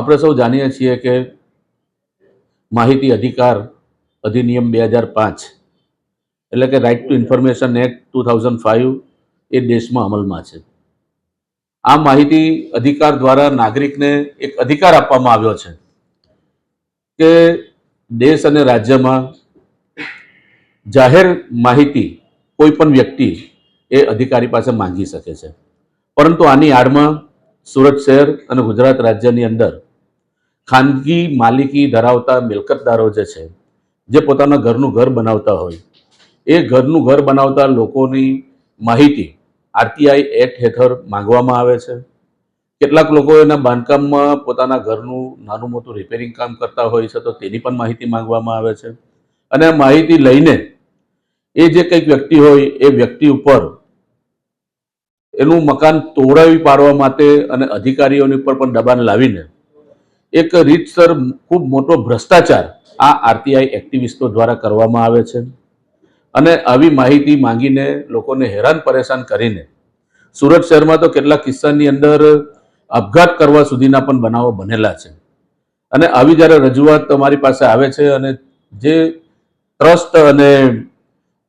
આપણે સૌ જાણીએ છીએ કે માહિતી અધિકાર અધિનિયમ બે હજાર પાંચ, એટલે કે right to information act two thousand five એ દેશમાં અમલમાં છે. આ માહિતી અધિકાર દ્વારા નાગરિકને એક અધિકાર આપવામાં આવ્યો છે કે દેશ અને રાજ્યમાં જાહેર માહિતી કોઈ પણ વ્યક્તિ એ અધિકારી પાસે માંગી શકે છે. પરંતુ આની આડમાં સુરત શહેર અને ગુજરાત રાજ્યની અંદર ખાનગી માલિકી ધરાવતા મિલકતદારો જે છે, જે પોતાના ઘરનું ઘર બનાવતા હોય, એ ઘરનું ઘર બનાવતા લોકોની માહિતી આરટીઆઈ એક્ટ હેઠળ માંગવામાં આવે છે. કેટલાક લોકો એના બાંધકામમાં પોતાના ઘરનું નાનું મોટું રિપેરિંગ કામ કરતા હોય છે, તો તેની પણ માહિતી માંગવામાં આવે છે. અને આ માહિતી લઈને એ જે કંઈક વ્યક્તિ હોય, એ વ્યક્તિ ઉપર એનું મકાન તોડાવી પાડવા માટે અને અધિકારીઓની ઉપર પણ દબાણ લાવીને એક રીતસર ખૂબ મોટો ભ્રષ્ટાચાર આ આરટીઆઈ એક્ટિવિસ્ટો દ્વારા કરવામાં આવે છે. અને આવી માહિતી માંગીને લોકોને હેરાન પરેશાન કરીને સુરત શહેરમાં તો કેટલાક કિસ્સાની અંદર આપઘાત કરવા સુધીના પણ બનાવો બનેલા છે. અને આવી જ્યારે રજૂઆત તમારી પાસે આવે છે અને જે ટ્રસ્ટ અને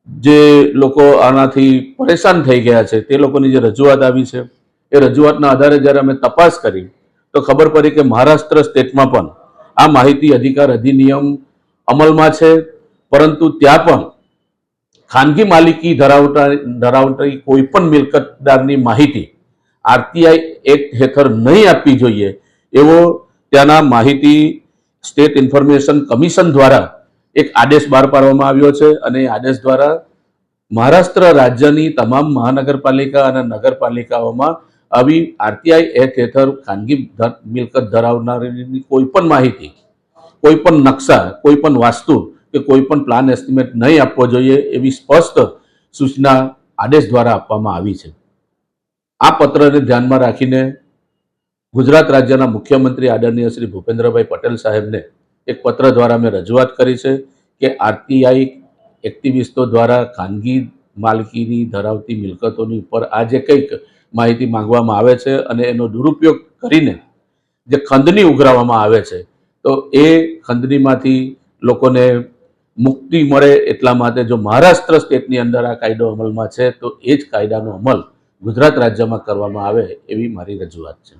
જે લોકો આનાથી પરેશાન થઈ ગયા છે તે લોકોની જે રજૂઆત આવી છે, એ રજૂઆતના આધારે જ્યારે અમે તપાસ કરી તો ખબર પડી કે મહારાષ્ટ્ર સ્ટેટમાં પણ આ માહિતી અધિકાર અધિનિયમ અમલમાં છે. પરંતુ ત્યાં પણ ખાનગી માલિકી ધરાવતા ધરાવતી કોઈ પણ મિલકતદારની માહિતી આરટીઆઈ એક્ટ હેઠળ નહીં આપવી જોઈએ એવો ત્યાંના માહિતી સ્ટેટ ઇન્ફોર્મેશન કમિશન દ્વારા એક આદેશ બહાર પાડવામાં આવ્યો છે અને આદેશ દ્વારા મહારાષ્ટ્ર રાજ્યની તમામ મહાનગરપાલિકા અને નગરપાલિકાઓમાં આવી આરટીઆઈ એક્ટ હેઠળ ખાનગી મિલકત ધરાવનારની કોઈ પણ માહિતી, કોઈ પણ નકશા, કોઈ પણ વાસ્તુ કે કોઈ પણ પ્લાન એસ્ટિમેટ નહીં આપવો જોઈએ એવી સ્પષ્ટ સૂચના આદેશ દ્વારા આપવામાં આવી છે. આ પત્રને ધ્યાનમાં રાખીને ગુજરાત રાજ્યના મુખ્યમંત્રી આદરણીય શ્રી ભૂપેન્દ્રભાઈ પટેલ સાહેબને એક પત્ર દ્વારા મેં રજૂઆત કરી છે કે આરટીઆઈ એક્ટિવિસ્ટો દ્વારા ખાનગી માલકીની ધરાવતી મિલકતોની ઉપર આ જે કંઈક માહિતી માંગવામાં આવે છે અને એનો દુરુપયોગ કરીને જે ખંદની ઉઘરાવવામાં આવે છે, તો એ ખંદનીમાંથી લોકોને મુક્તિ મળે એટલા માટે જો મહારાષ્ટ્ર સ્ટેટની અંદર આ કાયદો અમલમાં છે, તો એ જ કાયદાનો અમલ ગુજરાત રાજ્યમાં કરવામાં આવે એવી મારી રજૂઆત છે.